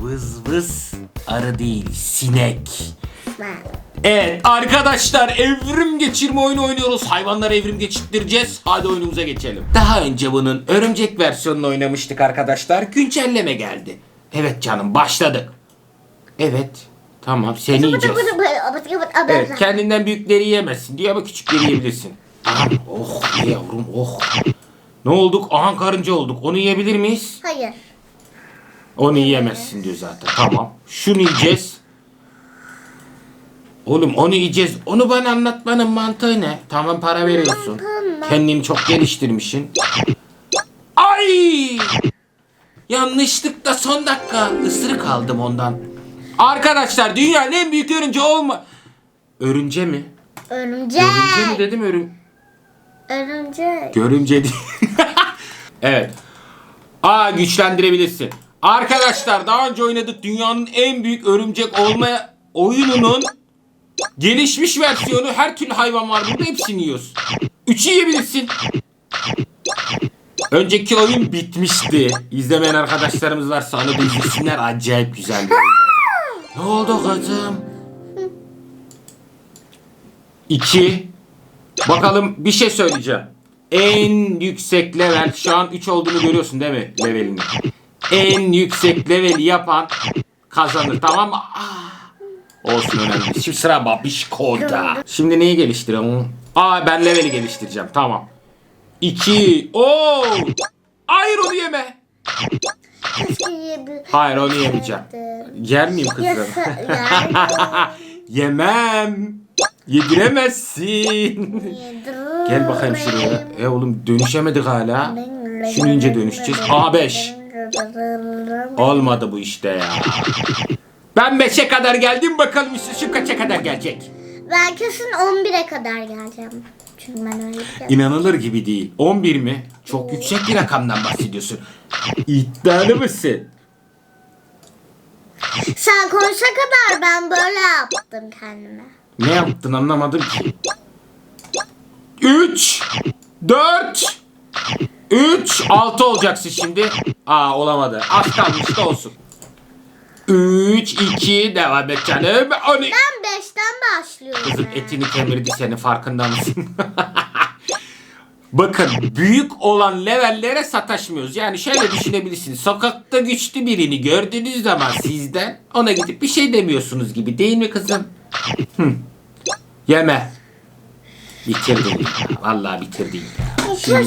vız vız arı değil sinek. Evet arkadaşlar evrim geçirme oyunu oynuyoruz. Hayvanlara evrim geçirttireceğiz. Hadi oyunumuza geçelim. Daha önce bunun örümcek versiyonunu oynamıştık arkadaşlar. Güncelleme geldi. Evet canım başladık. Evet. Tamam seni yiyeceğiz. Evet kendinden büyükleri yemezsin diyor ama küçükleri yiyebilirsin. Oh yavrum oh. Ne olduk? Aha karınca olduk. Onu yiyebilir miyiz? Hayır. Onu yiyemezsin diyor zaten. Tamam. Şunu yiyeceğiz. Oğlum onu yiyeceğiz. Onu bana anlatmanın mantığı ne? Tamam para veriyorsun. Kendini çok geliştirmişsin. Ay! Yanlışlıkla son dakika ısırık aldım ondan. Arkadaşlar dünyanın en büyük örümceği olma... Örümce mi? Örümcek. Örümce mi dedim örüm... Örümcek. Görümce değil. evet. Aa güçlendirebilirsin. Arkadaşlar daha önce oynadık dünyanın en büyük örümcek olma oyununun gelişmiş versiyonu her türlü hayvan var burada hepsini yiyoruz. Üçü yiyebilirsin. Önceki oyun bitmişti. İzlemeyen arkadaşlarımız varsa onu da izlesinler. Acayip güzel. Ne oldu kızım? İki. Bakalım bir şey söyleyeceğim. En yüksek level şu an 3 olduğunu görüyorsun değil mi levelini? En yüksek leveli yapan kazanır tamam mı? Ah. Olsun önemli. Şimdi sıra Babişko'da. Şimdi neyi geliştiriyorum? Aa ben leveli geliştireceğim tamam. 2. Oo! Hayır onu yeme. Hayır onu yemeyeceğim. Yer miyim kızım? Yemem. Yediremezsin. Gel bakayım şuraya. E oğlum dönüşemedik hala. Şunu ince dönüşeceğiz. Aha 5. Olmadı bu işte ya. Ben 5'e kadar geldim bakalım şu kaça kadar gelecek. Ben kesin 11'e kadar geleceğim. Çünkü ben öyle şey- İnanılır gibi değil. 11 mi? Çok yüksek bir rakamdan bahsediyorsun. İddialı mısın? Sen konuşa kadar ben böyle yaptım kendime. Ne yaptın anlamadım ki. 3 4 3 6 olacaksın şimdi. Aa olamadı. Az kalmış da olsun. 3 2 devam et canım. 12 Ben 5'ten başlıyorum. Kızım etini kemirdi senin farkında mısın? Bakın büyük olan levellere sataşmıyoruz. Yani şöyle düşünebilirsiniz. Sokakta güçlü birini gördüğünüz zaman sizden ona gidip bir şey demiyorsunuz gibi değil mi kızım? Hı. Yeme. Bitirdin ya. Vallahi bitirdin ya. Şimdi,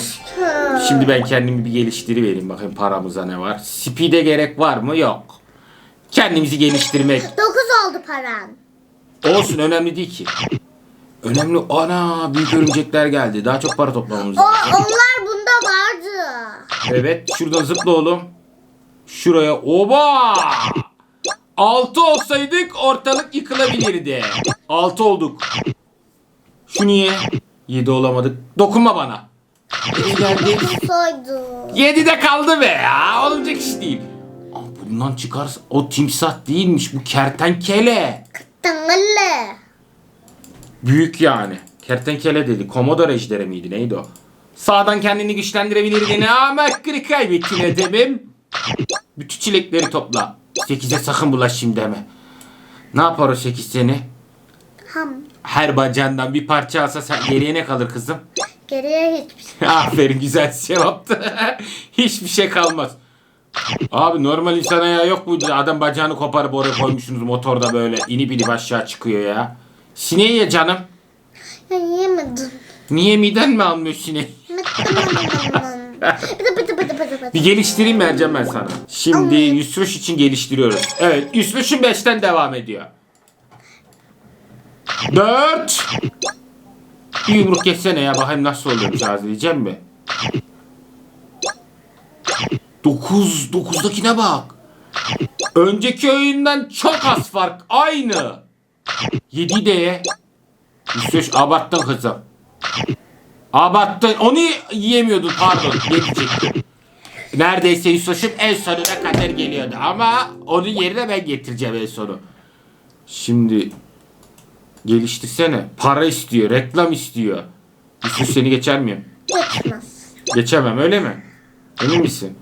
şimdi ben kendimi bir geliştirivereyim bakayım paramıza ne var. Speed'e gerek var mı? Yok. Kendimizi geliştirmek 9 oldu paran. Olsun önemli değil ki. Önemli ana büyük örümcekler geldi. Daha çok para toplamamız O, lazım. onlar bunda vardı. Evet şuradan zıpla oğlum. Şuraya oba. Altı olsaydık ortalık yıkılabilirdi. Altı olduk. Şu niye? Yedi olamadık. Dokunma bana. Yedi. Soydu. Yedi de kaldı be ya. Olacak iş değil. Aa, bundan çıkarsa o timsah değilmiş bu kertenkele. Tangalle. Büyük yani. Kertenkele dedi. Komodor ejderi miydi neydi o? Sağdan kendini güçlendirebilirdin ama kırık kaybettin edemem. Bütün çilekleri topla. Sekize sakın bulaşayım deme. Ne yapar o sekiz seni? Ham. Her bacağından bir parça alsa sen geriye ne kalır kızım? Geriye hiçbir şey. Aferin güzel cevaptı. Hiçbir şey kalmaz. Abi normal insan ayağı yok muydu? Adam bacağını koparıp oraya koymuşsunuz motorda böyle inip inip aşağı çıkıyor ya. Sineği ye canım. Ya yemedim. Niye miden mi almıyor sineği? Bıdı bıdı bıdı bıdı bıdı. Bir geliştireyim vereceğim ben sana. Şimdi Yusruş için geliştiriyoruz. Evet Yusruş'un 5'ten devam ediyor. 4 Bir yumruk geçsene ya bakayım nasıl ağzı diyeceğim mi? 9 9'dakine bak. Önceki oyundan çok az fark. Aynı. 7 de. Yusruş abarttın kızım. Abarttın. Onu yiyemiyordun pardon. Yetecekti. Neredeyse Yusuf'um en sonuna kadar geliyordu. Ama onun yerine ben getireceğim en sonu. Şimdi geliştirsene. Para istiyor, reklam istiyor. Yusuf seni geçer miyim? Geçmez. Geçemem öyle mi? Emin misin?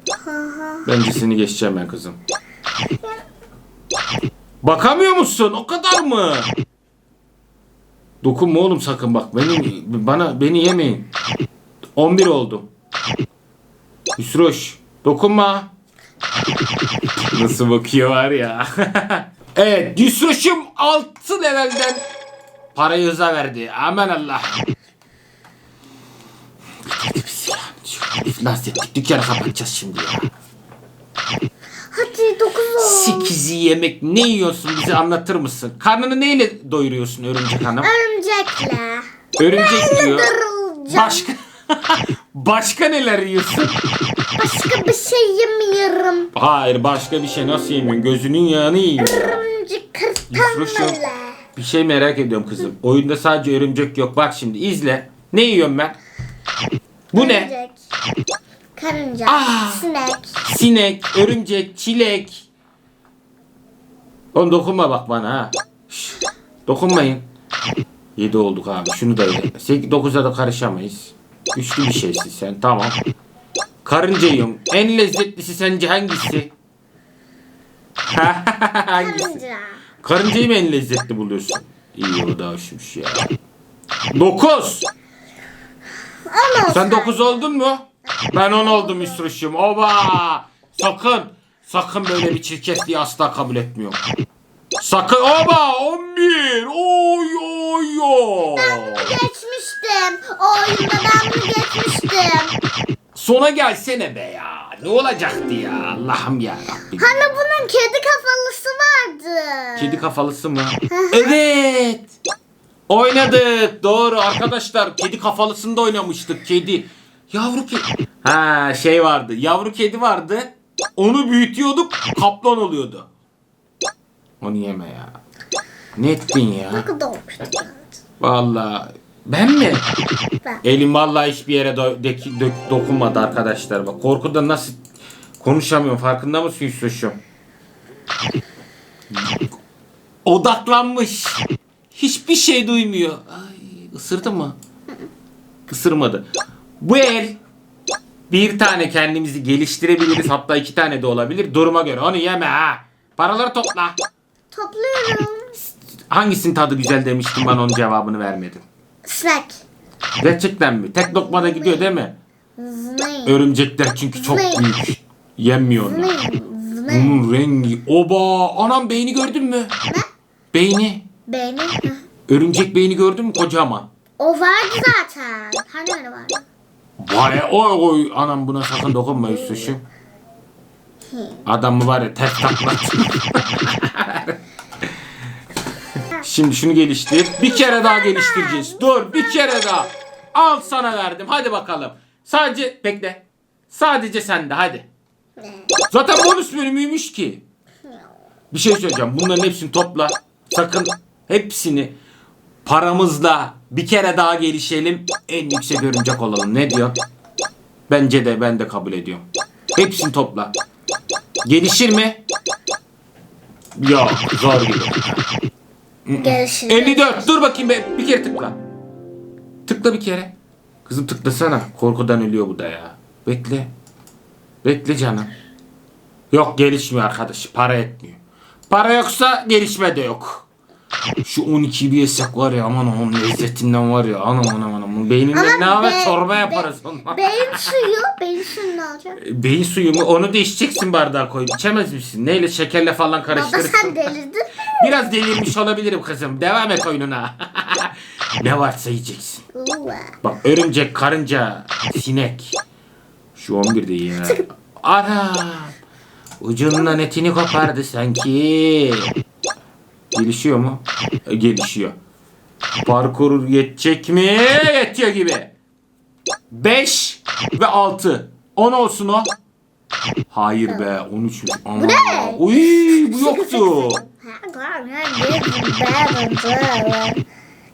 Bence seni geçeceğim ben kızım. Bakamıyor musun? O kadar mı? Dokunma oğlum sakın bak. Beni bana beni yemeyin. 11 oldum. Hüsroş dokunma. Nasıl bakıyor var ya. evet Hüsroş'um 6 levelden parayı hıza verdi. Aman Allah. İflas ettik. Dükkanı kapatacağız şimdi ya. Hadi 9 ol. 8'i yemek ne yiyorsun bize anlatır mısın? Karnını neyle doyuruyorsun örümcek hanım? Örümcekle. Örümcek diyor. Darılacağım. Başka Başka neler yiyorsun? Başka bir şey yemiyorum. Hayır başka bir şey nasıl yemiyorsun? Gözünün yağını yiyorsun. Örümcek Yusruş'um. Bir şey merak ediyorum kızım. Oyunda sadece örümcek yok. Bak şimdi izle. Ne yiyorum ben? Bu ne? Örümcek. Karınca. Aa. Sinek. Sinek, örümcek, çilek. Oğlum dokunma bak bana ha. Şş, dokunmayın. 7 olduk abi. Şunu da ye. 9'a da karışamayız. Güçlü bir şeysin sen. Tamam. Karınca yiyorum. En lezzetlisi sence hangisi? hangisi? Karınca. Karıncayı mı en lezzetli buluyorsun? İyi o da hoşmuş ya. 9. Ama Sen 9 oldun mu? Ben 10 oldum Yusruş'um. Oba! Sakın. Sakın böyle bir çirkefliği asla kabul etmiyorum. Sakın. Oba! 11. Oy oy oy. geçmiştim. O oyunda ben bunu geçmiştim. Sona gelsene be ya. Ne olacaktı ya? Allah'ım ya Rabbim. Hani bunun kedi kafalısı vardı. Kedi kafalısı mı? evet. Oynadık. Doğru arkadaşlar. Kedi kafalısında oynamıştık. Kedi. Yavru kedi. Ha şey vardı. Yavru kedi vardı. Onu büyütüyorduk. Kaplan oluyordu. Onu yeme ya. Ne ettin ya? Ne kadar? Vallahi. Ben mi? Ben. Elim vallahi hiçbir yere do- deki- dök- dokunmadı arkadaşlar. Bak korkudan nasıl konuşamıyorum. Farkında mısın Yusuf'cum? Odaklanmış. Hiçbir şey duymuyor. Ay, ısırdı mı? Isırmadı. Bu el bir tane kendimizi geliştirebiliriz. Hatta iki tane de olabilir. Duruma göre. Onu yeme ha. Paraları topla. Topluyorum. Hangisinin tadı güzel demiştim bana onun cevabını vermedin. Snack. Gerçekten mi? Tek lokmada gidiyor değil mi? Znay. Örümcekler çünkü çok büyük. Yenmiyor onlar. Bunun rengi. Oba! Anam beyni gördün mü? Ne? Beyni. Beni. Örümcek beyni gördün mü kocaman? O vardı zaten. Hani öyle vardı? Vay oy oy anam buna sakın dokunma Yusuf'um. Adamı var ya ters taklattı. Şimdi şunu geliştir. Bir kere daha geliştireceğiz. Dur bir kere daha. Al sana verdim. Hadi bakalım. Sadece bekle. Sadece sende hadi. Zaten bonus bölümüymüş ki. Bir şey söyleyeceğim. Bunların hepsini topla. Sakın hepsini paramızla bir kere daha gelişelim. En yüksek örümcek olalım. Ne diyor? Bence de ben de kabul ediyorum. Hepsini topla. Gelişir mi? Yok zor gibi. Görüşürüz. 54 dur bakayım be. Bir kere tıkla. Tıkla bir kere. Kızım tıklasana. Korkudan ölüyor bu da ya. Bekle. Bekle canım. Yok gelişmiyor arkadaş. Para etmiyor. Para yoksa gelişme de yok. Şu 12 bir yesek var ya aman onun lezzetinden var ya anam anam anam. Beyninden ne haber be- çorba be- yaparız ondan. Beyin suyu. Beyin suyu ne olacak? Beyin suyu mu? Onu da içeceksin bardağa koyup. İçemez misin? Neyle? Şekerle falan Baba karıştırırsın. sen delirdin mi? Biraz delirmiş olabilirim kızım. Devam et oyununa. ne varsa yiyeceksin. Bak örümcek, karınca, sinek. Şu 11'de ya. Ana. Ucundan etini kopardı sanki. Gelişiyor mu? E, gelişiyor. Parkur yetecek mi? Yetiyor gibi. 5 ve 6. 10 olsun o. Hayır be 13. Ama. ne? Uy bu yoktu.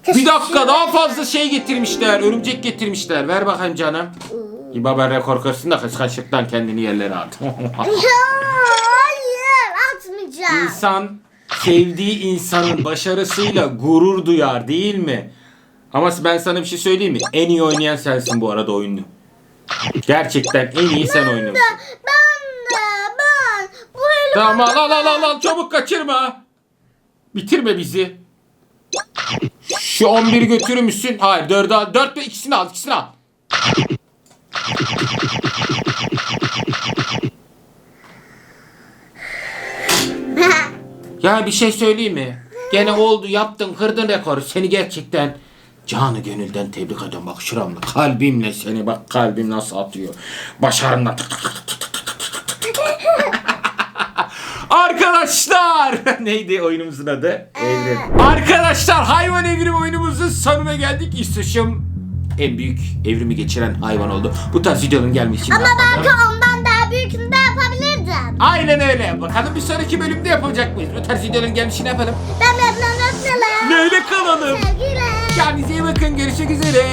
Bir dakika daha fazla şey getirmişler. Örümcek getirmişler. Ver bakayım canım. İba ben rekor kırsın da kıskançlıktan kendini yerlere at. Hayır atmayacağım. İnsan sevdiği insanın başarısıyla gurur duyar değil mi? Ama ben sana bir şey söyleyeyim mi? En iyi oynayan sensin bu arada oyunu. Gerçekten en iyi sen oynuyorsun. Ben de ben bu el Tamam al al al, al çabuk kaçırma. Bitirme bizi. Şu 11'i götürür müsün? Hayır 4'ü al. 4 ve ikisini al. İkisini al. ya bir şey söyleyeyim mi? Gene oldu yaptın kırdın rekoru. Seni gerçekten canı gönülden tebrik ediyorum. Bak şuramla kalbimle seni bak kalbim nasıl atıyor. Başarımla tık tık tık tık tık. Arkadaşlar neydi oyunumuzun adı? Evrim. Arkadaşlar hayvan evrim oyunumuzun sonuna geldik. İstişim en büyük evrimi geçiren hayvan oldu. Bu tarz videonun gelmesi için Ama belki ondan daha büyükünü de yapabilirdim. Aynen öyle. Bakalım bir sonraki bölümde yapacak mıyız? Bu tarz videonun gelmesini yapalım. Ben. Neyle kalalım? Sevgiler. Kendinize iyi bakın. Görüşmek üzere.